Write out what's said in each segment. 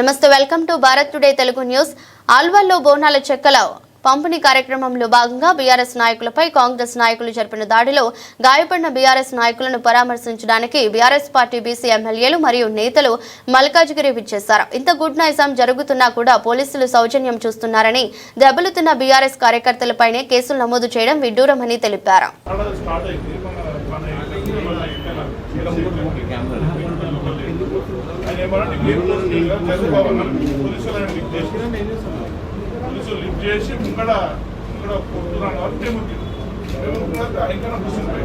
నమస్తే welcome to Bharat today Telugu news. ఆల్వాల్లో బోనాల చెక్కల పంపిణీ కార్యక్రమంలో భాగంగా బీఆర్ఎస్ నాయకులపై కాంగ్రెస్ నాయకులు జరిపిన దాడిలో గాయపడిన బీఆర్ఎస్ నాయకులను పరామర్శించడానికి బీఆర్ఎస్ పార్టీ బీసీ ఎమ్మెల్యేలు మరియు నేతలు మల్కాజ్గిరి విచ్చేశారు. ఇంత గుడ్ నైజాం జరుగుతున్నా కూడా పోలీసులు సౌజన్యం చూస్తున్నారని దెబ్బలుతున్న బీఆర్ఎస్ కార్యకర్తలపైనే కేసులు నమోదు చేయడం విడ్డూరమని తెలిపారు. ఏమన్నా పోలీసులు ఆయన లిఫ్ట్ చేసి పోలీసులు లిఫ్ట్ చేసి ముంగడ ముంగడ కొడుతున్నాను వాళ్ళు తెముకి ఇంకా కూర్చుని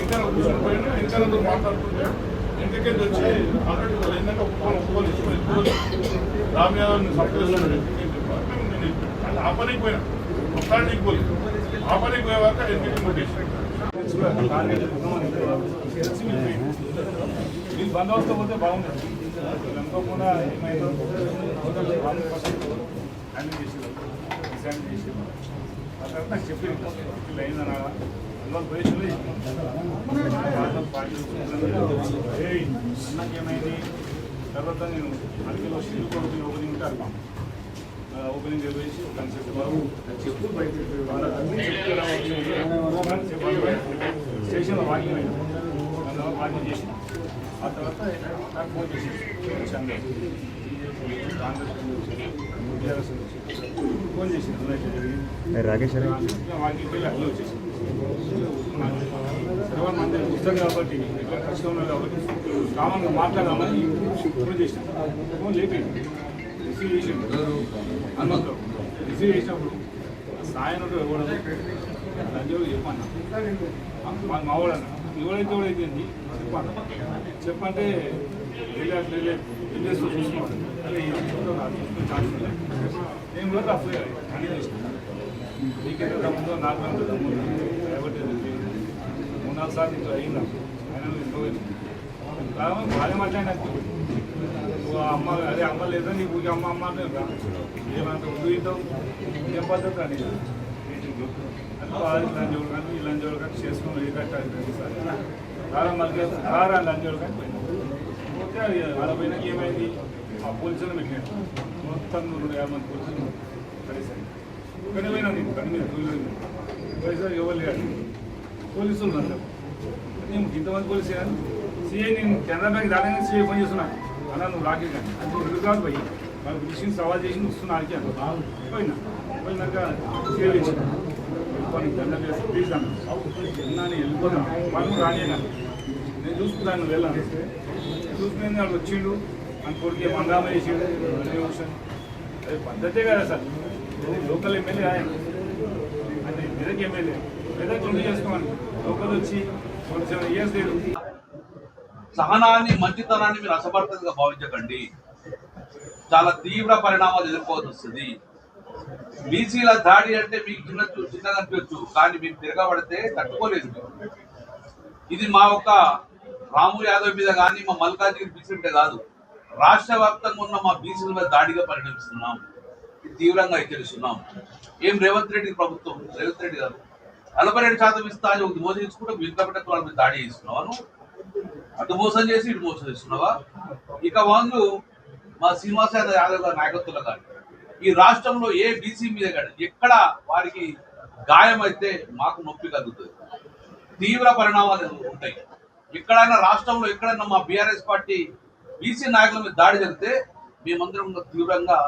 ఇంకా కూర్చొని పోయినా ఇంకా మాట్లాడుతుంటే ఇంటికి వచ్చి ఆల్రెడీ వాళ్ళు ఏంటంటే ఒప్పుకొని ఒప్పుకొని ఇచ్చి రామ్ యాదవ్ని సంప్రదిస్తున్నాడు అంటే ఆ పనికి పోయినా మొత్తానికి పోలేదు ఆ పనికి పోయేవాక ఎన్నికలు కొట్టేసి మీరు బందోబస్తు పోతే బాగుంది అనుకోకుండా ఏమైందో వాళ్ళు ఫస్ట్ హ్యాండిల్ చేసేవారు డిసైడ్ చేసేవారు ఆ తర్వాత నాకు చెప్పి ఇట్లా అయిందన్న అందులో పోయేసి అన్నకి ఏమైంది తర్వాత నేను అడిగిలో స్టీల్ కొడుకుని ఓపెనింగ్ ఉంటే అర్థం ఓపెనింగ్ వేసి కన్సెప్ట్ బాబు చెప్పు బయట. స్టేషన్లో వాకింగ్ అయింది వాకింగ్ చేసి ఆ తర్వాత నాకు ఫోన్ చేసి వచ్చాను ఫోన్ చేసి రాకేష్ వాకింగ్ వెళ్ళి అట్లా వచ్చేసి సర్వ మంది పుస్తకం కాబట్టి ఇట్లా కష్టం ఉన్నది కాబట్టి కామన్గా మాట్లాడదామని ఫోన్ చేసిన ఫోన్ లేపింది రిసీవ్ చేసిండు హనుమంతరావు రిసీవ్ చేసినప్పుడు సాయం ఇవ్వడం లంజోగి చెప్పన్నా మా మావాడన్న ఎవడైతే ఎవడైతే ఏంది చెప్పంటే వెళ్ళి ఇండస్ట్రీ చూసుకోవాలి నేను కూడా తప్పు అని చేసిన. నీకెంత దమ్ముందో నాకు అంత దమ్ముంది కాబట్టి మూడు నాలుగు సార్లు ఇంట్లో అయిందా? ఆయన ఎంతో భార్య బాగా అమ్మ అదే అమ్మ లేదా నీకు? ఊరికి అమ్మ అమ్మ అంటే రా. ఉండు ఇద్దాం. ఏం పద్ధతి అని ఇలా చేసుకుని ఏ కట్టాలి సార్. రారా మళ్ళీ రారా లంజోడు కానీ పోయినా పోతే అది అలా పోయినాక ఏమైంది? ఆ పోలీసులు పెట్టినట్టు మొత్తం నూట యాభై మంది పోలీసులు కలిసారు కానీ పోయినా నేను కని మీద కూలి పోలీసులు ఎవరు పోలీసులు అన్నారు నేను ఇంతమంది పోలీసు కానీ సీఐ నేను కెనరా బ్యాంక్ దాని సీఐ ఫోన్ చేస్తున్నాను అలా నువ్వు రాకే కానీ. అది ఎందుకు కాదు పోయి? వాళ్ళు విషయం సవాల్ చేసి వస్తున్నా ఆడికి అన్న పోయినా. పోయినాక సిఐ చేసిన వెళ్ళిపోయి దండం చేసి ప్లీజ్ అన్న అన్నా నేను వెళ్ళిపోతాను వాళ్ళు రాని నేను చూసుకున్నాను వెళ్ళాను చూసుకుని వాళ్ళు వచ్చిండు అని కొడుకు మందామ చేసిండు. అదే పద్ధతే కదా సార్. లోకల్ ఎమ్మెల్యే ఆయన. అంటే మెదక్ ఎమ్మెల్యే. మెదక్ ఉండి చేసుకోమని లోకల్ వచ్చి కొంచెం ఇయర్స్ లేదు సహనాన్ని మంచితనాన్ని మీరు అసమర్థంగా భావించకండి. చాలా తీవ్ర పరిణామాలు ఎదుర్కోవాల్సి వస్తుంది. బీసీల దాడి అంటే మీకు చిన్న చిన్నగా అనిపించచ్చు కానీ మీకు తిరగబడితే తట్టుకోలేదు ఇది మా ఒక రాములు యాదవ్ మీద కానీ మా మల్కాజిగిరి బీసీ మీద కాదు. రాష్ట్ర వ్యాప్తంగా ఉన్న మా బీసీల మీద దాడిగా పరిణమిస్తున్నాం. ఇది తీవ్రంగా హెచ్చరిస్తున్నాం. ఏం రేవంత్ రెడ్డి ప్రభుత్వం? రేవంత్ రెడ్డి గారు నలభై రెండు శాతం ఇస్తా అని ఒకటి మోసం తీసుకుంటే మిగతా బిడ్డ వాళ్ళ మీద దాడి చేస్తున్నావాను అటు మోసం చేసి ఇటు మోసం చేస్తున్నావా? ఇక వాళ్ళు మా శ్రీనివాస యాదవ్ యాదవ్ గారి నాయకత్వంలో కానీ ఈ రాష్ట్రంలో ఏ బీసీ మీద కానీ ఎక్కడ వారికి గాయం అయితే మాకు నొప్పి కలుగుతుంది. తీవ్ర పరిణామాలు ఉంటాయి. ఎక్కడైనా రాష్ట్రంలో ఎక్కడైనా మా బీఆర్ఎస్ పార్టీ బీసీ నాయకుల మీద దాడి జరిగితే మేమందరం తీవ్రంగా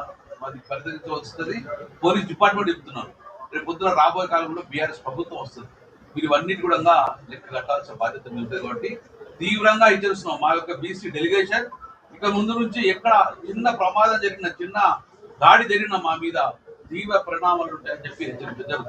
మాది పరిగణించవలసి వస్తుంది పోలీస్ డిపార్ట్మెంట్ చెప్తున్నాను రేపు పొద్దున రాబోయే కాలంలో బీఆర్ఎస్ ప్రభుత్వం వస్తుంది. మీరు ఇవన్నిటి కూడా లెక్క కట్టాల్సిన బాధ్యత ఉంటుంది కాబట్టి తీవ్రంగా హెచ్చరిస్తున్నాం మా యొక్క బీసీ డెలిగేషన్. ఇక ముందు నుంచి ఎక్కడ చిన్న ప్రమాదం జరిగిన చిన్న దాడి జరిగిన మా మీద తీవ్ర పరిణామాలు ఉంటాయని చెప్పి హెచ్చరించడం